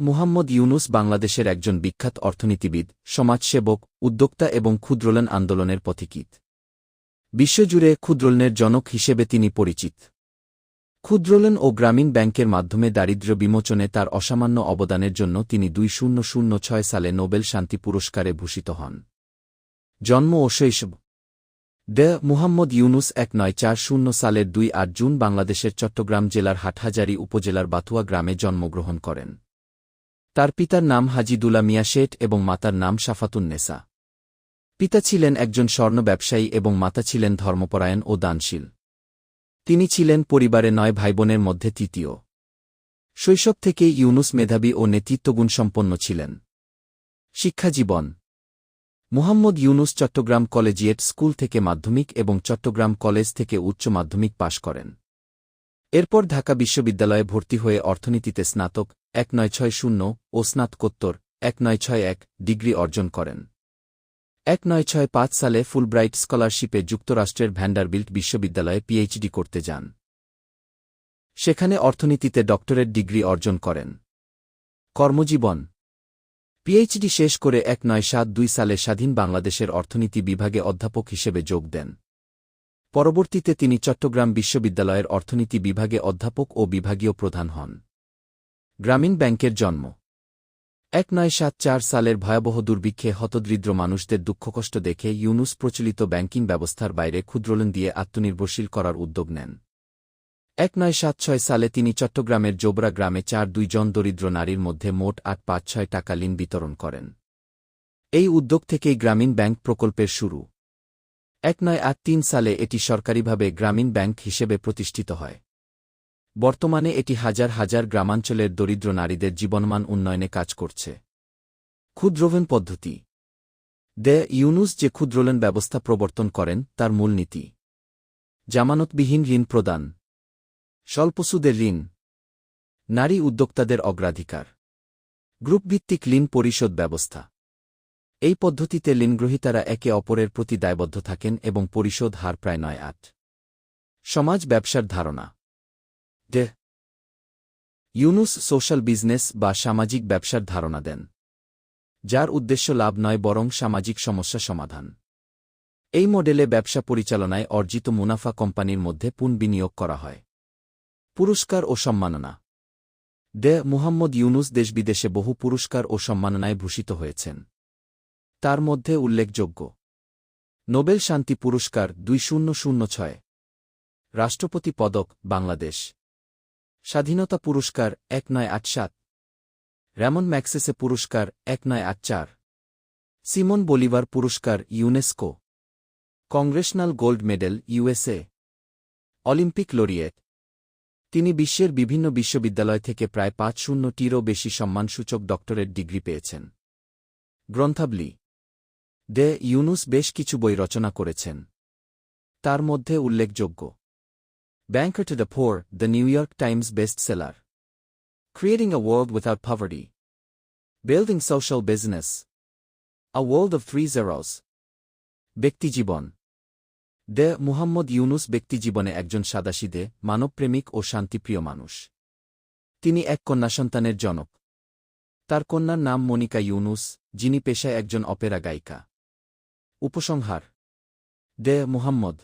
মুহাম্মদ ইউনুস বাংলাদেশের একজন বিখ্যাত অর্থনীতিবিদ, সমাজসেবক, উদ্যোক্তা এবং ক্ষুদ্রলেন আন্দোলনের পথিকিত বিশ্বজুড়ে ক্ষুদ্রলেনের জনক হিসেবে তিনি পরিচিত। ক্ষুদ্রলেন ও গ্রামীণ ব্যাংকের মাধ্যমে দারিদ্র্য বিমোচনে তার অসামান্য অবদানের জন্য তিনি দুই শূন্য শূন্য ছয় সালে নোবেল শান্তি পুরস্কারে ভূষিত হন। জন্ম ও শৈশব। দে মুহাম্মদ ইউনুস এক নয় চার শূন্য সালের দুই আট জুন বাংলাদেশের চট্টগ্রাম জেলার হাটহাজারী উপজেলার বাতুয়া গ্রামে জন্মগ্রহণ করেন। তার পিতার নাম হাজিদুলা মিয়া শেঠ এবং মাতার নাম শাফাতুন নেসা পিতা ছিলেন একজন স্বর্ণ ব্যবসায়ী এবং মাতা ছিলেন ধর্মপরায়ণ ও দানশীল। তিনি ছিলেন পরিবারে নয় ভাইবোনের মধ্যে তৃতীয়। শৈশব থেকেই ইউনুস মেধাবী ও নেতৃত্বগুণসম্পন্ন ছিলেন। শিক্ষাজীবন মুহাম্মদ ইউনুস চট্টগ্রাম কলেজিয়েট স্কুল থেকে মাধ্যমিক এবং চট্টগ্রাম কলেজ থেকে উচ্চ মাধ্যমিক পাশ করেন। এরপর ঢাকা বিশ্ববিদ্যালয়ে ভর্তি হয়ে অর্থনীতিতে স্নাতক, এক নয় ছয় শূন্য ও স্নাতকোত্তর, এক নয় ছয় এক ডিগ্রি অর্জন করেন। এক নয় ছয় পাঁচ সালে ফুলব্রাইট স্কলারশিপে যুক্তরাষ্ট্রের ভ্যান্ডারবিল্ট বিশ্ববিদ্যালয়ে পিএইচডি করতে যান। সেখানে অর্থনীতিতে ডক্টরেট ডিগ্রি অর্জন করেন। কর্মজীবন। পিএইচডি শেষ করে এক নয় সাত দুই সালে স্বাধীন বাংলাদেশের অর্থনীতি বিভাগে অধ্যাপক হিসেবে যোগ দেন। পরবর্তীতে তিনি চট্টগ্রাম বিশ্ববিদ্যালয়ের অর্থনীতি বিভাগে অধ্যাপক ও বিভাগীয় প্রধান হন। গ্রামীণ ব্যাংকের জন্ম। এক নয় সাত চার সালের ভয়াবহ দুর্ভিক্ষে হতদরিদ্র মানুষদের দুঃখকষ্ট দেখে ইউনুস প্রচলিত ব্যাংকিং ব্যবস্থার বাইরে ক্ষুদ্রলোন দিয়ে আত্মনির্ভরশীল করার উদ্যোগ নেন। এক নয় সাত ছয় সালে তিনি চট্টগ্রামের জোবরা গ্রামে চার দুইজন দরিদ্র নারীর মধ্যে মোট আট পাঁচ ছয় টাকা ঋণ বিতরণ করেন। এই উদ্যোগ থেকেই গ্রামীণ ব্যাংক প্রকল্পের শুরু। এক নয় আট তিন সালে এটি সরকারিভাবে গ্রামীণ ব্যাংক হিসেবে প্রতিষ্ঠিত হয়। বর্তমানে এটি হাজার হাজার গ্রামাঞ্চলের দরিদ্র নারীদের জীবনমান উন্নয়নে কাজ করছে। ক্ষুদ্রভেন পদ্ধতি। দে ইউনুস যে ক্ষুদ্রলেন ব্যবস্থা প্রবর্তন করেন, তার মূলনীতি জামানতবিহীন ঋণ প্রদান। স্বল্পসুদের ঋণ। নারী উদ্যোক্তাদের অগ্রাধিকার। গ্রুপভিত্তিক ঋণ পরিশোধ ব্যবস্থা। এই পদ্ধতিতে ঋণগ্রহীতারা একে অপরের প্রতি দায়বদ্ধ থাকেন এবং পরিশোধ হার প্রায় নয় আট। সমাজ ব্যবসার ধারণা। ডে ইউনুস সোশ্যাল বিজনেস বা সামাজিক ব্যবসার ধারণা দেন। যার উদ্দেশ্য লাভ নয় বরং সামাজিক সমস্যা সমাধান। এই মডেলে ব্যবসা পরিচালনায় অর্জিত মুনাফা কোম্পানির মধ্যে পুনঃবিনিয়োগ করা হয়। পুরস্কার ও সম্মাননা। ডে মুহাম্মদ ইউনুস দেশবিদেশে বহু পুরস্কার ও সম্মাননায় ভূষিত হয়েছেন। তার মধ্যে উল্লেখযোগ্য। নোবেল শান্তি পুরস্কার দুই শূন্য রাষ্ট্রপতি পদক, বাংলাদেশ। স্বাধীনতা পুরস্কার এক নয় আট সাত। র্যামন ম্যাক্সেসে পুরস্কার এক নয় আট চার। সিমন বলিভার পুরস্কার UNESCO. Congressional gold medal USA. Olympic laureate. তিনি বিশ্বের বিভিন্ন বিশ্ববিদ্যালয় থেকে প্রায় পাঁচ শূন্যটিরও বেশি সম্মানসূচক ডক্টরেট ডিগ্রি পেয়েছেন। গ্রন্থাবলী ডে ইউনুস বেশ কিছু বই রচনা করেছেন। তার মধ্যে উল্লেখযোগ্য। Banker to the Poor, the New York Times bestseller. Creating a World Without Poverty. Building social business A World of Three Zeros. ব্যক্তিজীবন দে মুহাম্মদ ইউনুস ব্যক্তিজীবনে একজন সাদাশিদে মানবপ্রেমিক ও শান্তিপ্রিয় মানুষ। তিনি এক কন্যা সন্তানের জনক। তার কন্যার নাম মনিকা ইউনুস যিনি পেশায় একজন অপেরা গায়িকা। উপসংহার। দে মুহাম্মদ।